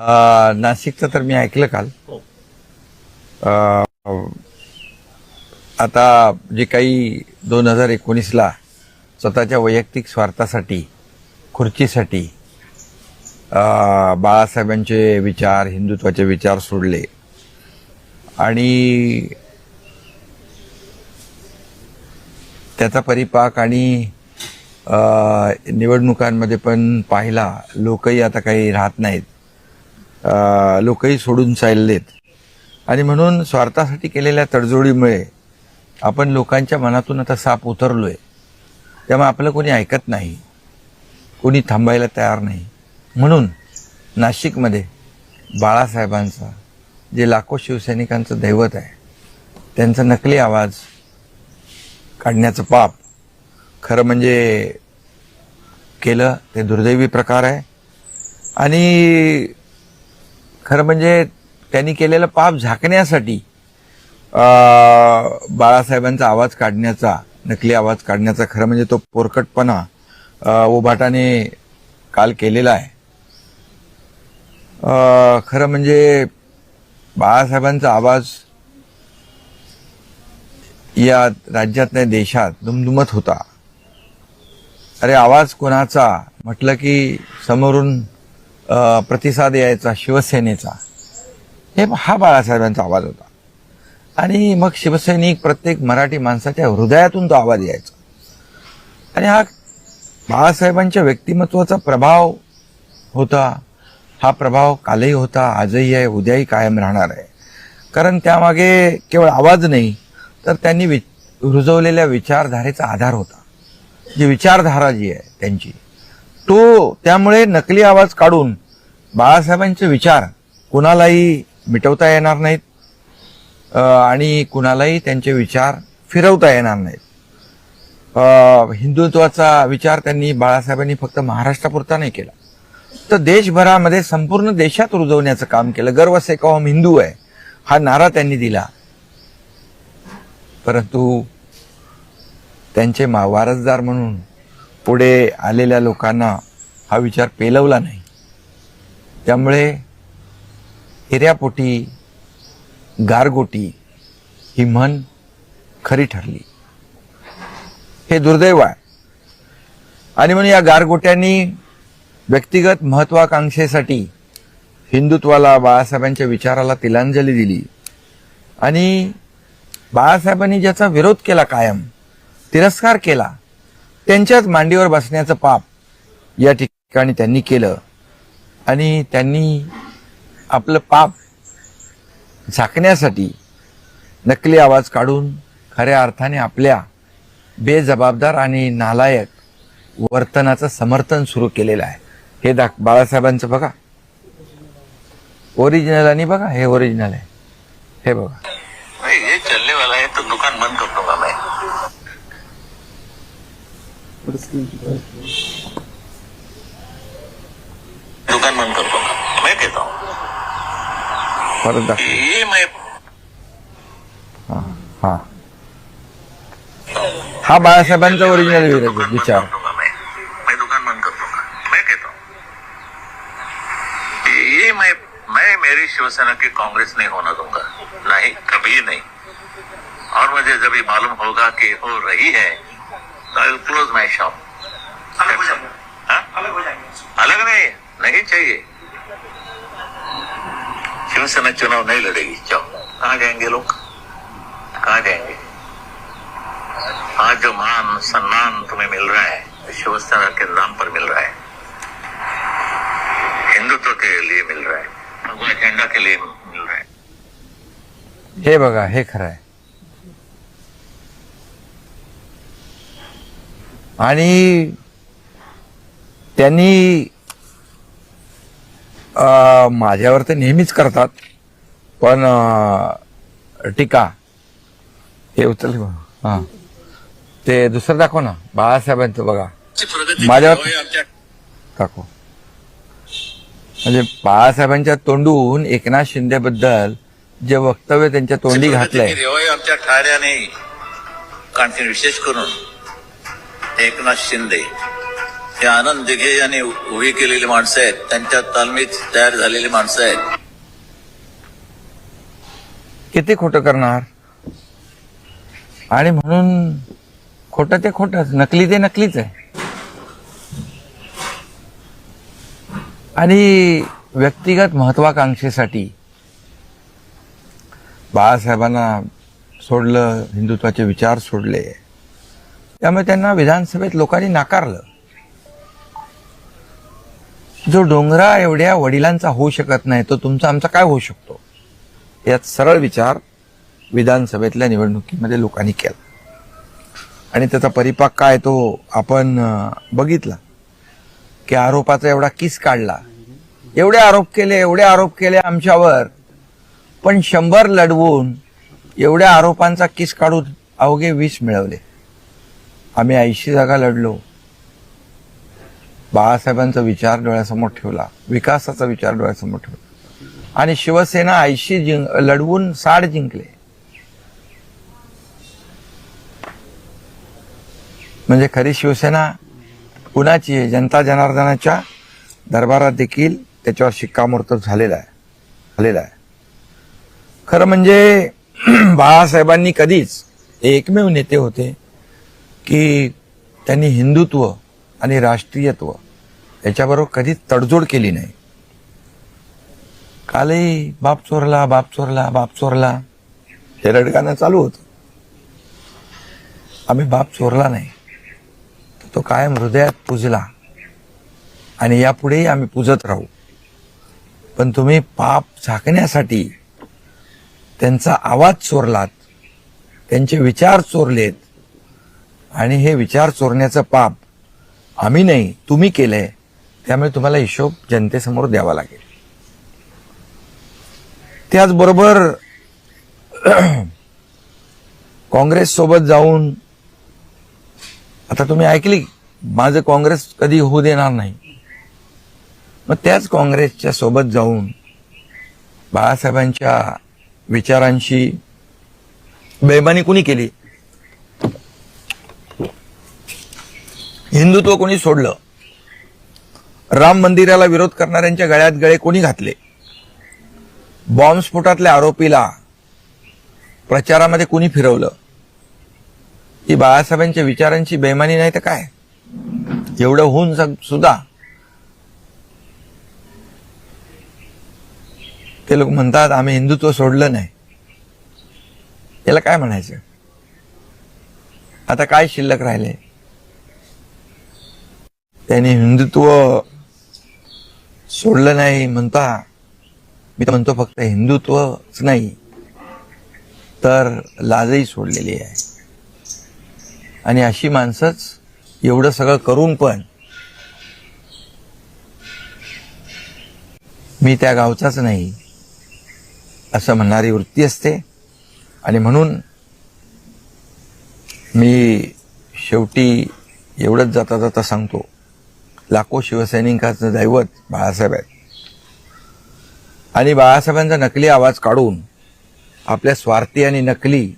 नाशिकचं तर मी ऐकलं काल. अ, आता जे काही दोन हजार एकोणीसला स्वतःच्या वैयक्तिक स्वार्थासाठी खुर्चीसाठी बाळासाहेबांचे विचार हिंदुत्वाचे विचार सोडले. आणि त्याचा परिपाक आणि निवडणुकांमध्ये पण पाहिला लोकही आता काही राहत नाहीत. लोकही सोडून चाललेत. आणि म्हणून स्वार्थासाठी केलेल्या तडजोडीमुळे आपण लोकांच्या मनातून आता साप उतरलो आहे त्यामुळे आपलं कोणी ऐकत नाही. कोणी थांबायला तयार नाही. म्हणून नाशिकमध्ये बाळासाहेबांचा जे लाखो शिवसैनिकांचं दैवत आहे त्यांचा नकली आवाज काढण्याचं पाप खरं म्हणजे केलं ते दुर्दैवी प्रकार आहे. आणि खरं म्हणजे त्यांनी केलेलं पाप झाकण्यासाठी अं, बाळासाहेबांचा आवाज काढण्याचा नकली आवाज काढण्याचा खरं म्हणजे तो पोरकटपणा ओभाटाने उभाटाने काल केलेला आहे. अं, खरं म्हणजे बाळासाहेबांचा आवाज या राज्यात नाही देशात दुमदुमत होता. अरे आवाज कोणाचा? म्हटलं की समोरून प्रतिसाद यायचा शिवसेनेचा. हे हा बाळासाहेबांचा आवाज होता. आणि मग शिवसैनिक प्रत्येक मराठी माणसाच्या हृदयातून तो आवाज यायचा. आणि हा बाळासाहेबांच्या व्यक्तिमत्वाचा प्रभाव होता. हा प्रभाव कालही होता आजही आहे उद्याही कायम राहणार आहे. कारण त्यामागे केवळ आवाज नाही तर त्यांनी वि रुजवलेल्या विचारधारेचा आधार होता. जी विचारधारा जी आहे त्यांची तो त्यामुळे नकली आवाज काढून बाळासाहेबांचे विचार कुणालाही मिटवता येणार नाहीत आणि कुणालाही त्यांचे विचार फिरवता येणार नाहीत. हिंदुत्वाचा विचार त्यांनी बाळासाहेबांनी फक्त महाराष्ट्रापुरता नाही केला. तर देशभरामध्ये संपूर्ण देशात रुजवण्याचं काम केलं. गर्व से हम हिंदू आहे हा नारा त्यांनी दिला. परंतु त्यांचे मा वारसदार म्हणून पुढे आलेल्या लोकांना हा विचार पेलवला नाही. त्यामुळे हिऱ्यापोटी गारगोटी ही म्हण खरी ठरली. हे दुर्दैव आहे. आणि म्हणून या गारगोट्यांनी व्यक्तिगत महत्वाकांक्षेसाठी हिंदुत्वाला बाळासाहेबांच्या विचाराला तिलांजली दिली. आणि बाळासाहेबांनी ज्याचा विरोध केला कायम तिरस्कार केला त्यांच्याच मांडीवर बसण्याचं पाप या ठिकाणी त्यांनी केलं. आणि त्यांनी आपलं पाप झाकण्यासाठी नकली आवाज काढून खऱ्या अर्थाने आपल्या बेजबाबदार आणि नालायक वर्तनाचं समर्थन सुरू केलेलं आहे. हे दाख बाळासाहेबांचं बघा. ओरिजिनल आणि बघा हे ओरिजिनल आहे. हे बघा. भाई ये चलने वाला है तो दुकान बंद कर दूंगा मैं दुकान बंद कर दूँगा। मैं कहता हूँ। ये मैं हा। हा बाळासाहेबांचा ओरिजिनल विचार। मैं। मैं दुकान बंद कर दूँगा। मैं कहता हूँ। ये मैं मैं मेरी शिवसेना की कांग्रेस नहीं होना दूँगा। नहीं कभी नहीं। और मुझे जब ये मालूम होगा कि हो रही है तो I will close my shop हो हाँ? अलग हो जाएँगे। अलग नहीं। नहीं चाहिए। शिवसेना चुनाव नहीं लड़ेगी? जाओ कहाँ जाएँगे लोग? कहा जाएँगे? आज जो मान, सम्मान तुम्हें मिल रहा है शिवसेना के नाम पर मिल रहा है, हिंदुत्व के लिए मिल रहा है भगवा एजेंडा के लिए मिल रहा है। हे बघा, हे खरं आणि त्यांनी माझ्यावर तर नेहमीच करतात. पण टीका. हे उचल हा. ते दुसरं दाखव ना. बाळासाहेबांचं बघा. माझ्यावर दाखव. म्हणजे बाळासाहेबांच्या तोंडून एकनाथ शिंदेबद्दल जे वक्तव्य त्यांच्या तोंडी घातलंय. आमच्या ठाण्याने कारण विशेष करून एकनाथ शिंदे. हे आनंद दिघे यांनी उभी केलेली माणसं आहेत. त्यांच्या तालमीत तयार झालेली माणसं आहेत. किती खोटं करणार? आणि म्हणून खोटं ते खोटंच नकली ते नकलीच आहे. आणि व्यक्तिगत महत्वाकांक्षेसाठी बाळासाहेबांना सोडलं हिंदुत्वाचे विचार सोडले. त्यामुळे त्यांना विधानसभेत लोकांनी नाकारलं. जो डोंगरा एवढ्या वडिलांचा होऊ शकत नाही तो तुमचा आमचा काय होऊ शकतो? यात सरळ विचार विधानसभेतल्या निवडणुकीमध्ये लोकांनी केला. आणि त्याचा परिपाक काय तो आपण बघितला. की आरोपाचा एवढा किस काढला. एवढे आरोप केले एवढे आरोप केले आमच्यावर. पण शंभर लढवून एवढ्या आरोपांचा किस काढून अवघे वीस मिळवले. आम्ही ऐंशी जागा लढलो. बाळासाहेबांचा विचार डोळ्यासमोर ठेवला विकासाचा विचार डोळ्यासमोर ठेवला. आणि शिवसेना ऐंशी जिंक लढवून साठ जिंकले. म्हणजे खरी शिवसेना कुणाची आहे? जनता जनार्दनाच्या दरबारात देखील त्याच्यावर शिक्कामोर्तब झालेला आहे. झालेला आहे. खरं म्हणजे बाळासाहेबांनी कधीच एकमेव नेते होते की त्यांनी हिंदुत्व आणि राष्ट्रीयत्व याच्याबरोबर कधीच तडजोड केली नाही. कालही बाप चोरला बाप चोरला बाप चोरला हे रडगाणं चालू होतं. आम्ही बाप चोरला नाही. तो कायम हृदयात पुजला आणि यापुढेही आम्ही पूजत राहू. पण तुम्ही पाप झाकण्यासाठी त्यांचा आवाज चोरलात त्यांचे विचार चोरलेत आणि हे विचार चोरण्याचं पाप आम्ही नाही तुम्ही केलंय. त्यामुळे तुम्हाला हिशोब जनतेसमोर द्यावा लागेल. त्याचबरोबर काँग्रेस सोबत जाऊन आता तुम्ही ऐकली माझं काँग्रेस कधी होऊ देणार नाही. मग त्याच काँग्रेसच्या सोबत जाऊन बाळासाहेबांच्या विचारांशी बेमानी कुणी केली? हिंदुत्व कोणी सोडलं? राम मंदिराला विरोध करणाऱ्यांच्या गळ्यात गळे कोणी घातले? बॉम्बस्फोटातल्या आरोपीला प्रचारामध्ये कुणी फिरवलं? ही बाळासाहेबांच्या विचारांची बेमानी नाही तर काय? एवढं होऊन सुद्धा ते लोक म्हणतात आम्ही हिंदुत्व सोडलं नाही. याला काय म्हणायचं? आता काय शिल्लक राहिले? त्यांनी हिंदुत्व सोडलं नाही म्हणता मी तर म्हणतो फक्त हिंदुत्वच नाही तर लाजही सोडलेली आहे. आणि अशी माणसंच एवढं सगळं करून पण मी त्या गावचाच नाही असं म्हणणारी वृत्ती असते. आणि म्हणून मी शेवटी एवढंच जाता जाता सांगतो लाखो शिवसैनिकांचं दैवत बाळासाहेब आहेत. आणि बाळासाहेबांचा नकली आवाज काढून आपल्या स्वार्थी आणि नकली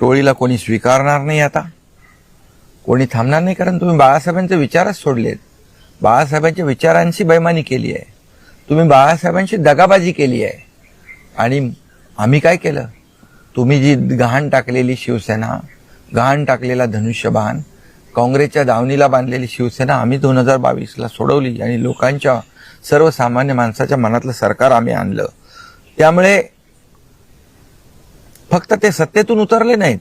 टोळीला कोणी स्वीकारणार नाही आता? कोणी थांबणार नाही? कारण तुम्ही बाळासाहेबांचे विचारच सोडलेत. बाळासाहेबांच्या विचारांची बैमानी केली आहे. तुम्ही बाळासाहेबांशी दगाबाजी केली आहे. आणि आम्ही काय केलं? तुम्ही जी गहाण टाकलेली शिवसेना गहाण टाकलेला धनुष्यबाण काँग्रेसच्या दावणीला बांधलेली शिवसेना आम्ही दोन हजार बावीसला सोडवली आणि लोकांच्या सर्वसामान्य माणसाच्या मनातलं सरकार आम्ही आणलं. त्यामुळे फक्त ते सत्तेतून उतरले नाहीत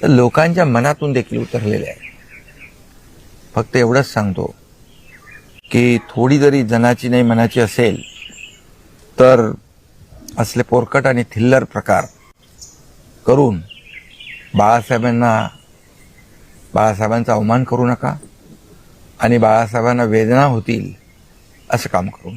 तर लोकांच्या मनातून देखील उतरलेले आहे फक्त एवढंच सांगतो की थोडी जरी जनाची नाही मनाची असेल तर असले पोरकट आणि थिल्लर प्रकार करून बाळासाहेबांना बाळासाहेबांचा अवमान करू नका आणि बाळासाहेबांना वेदना होतील असं काम करू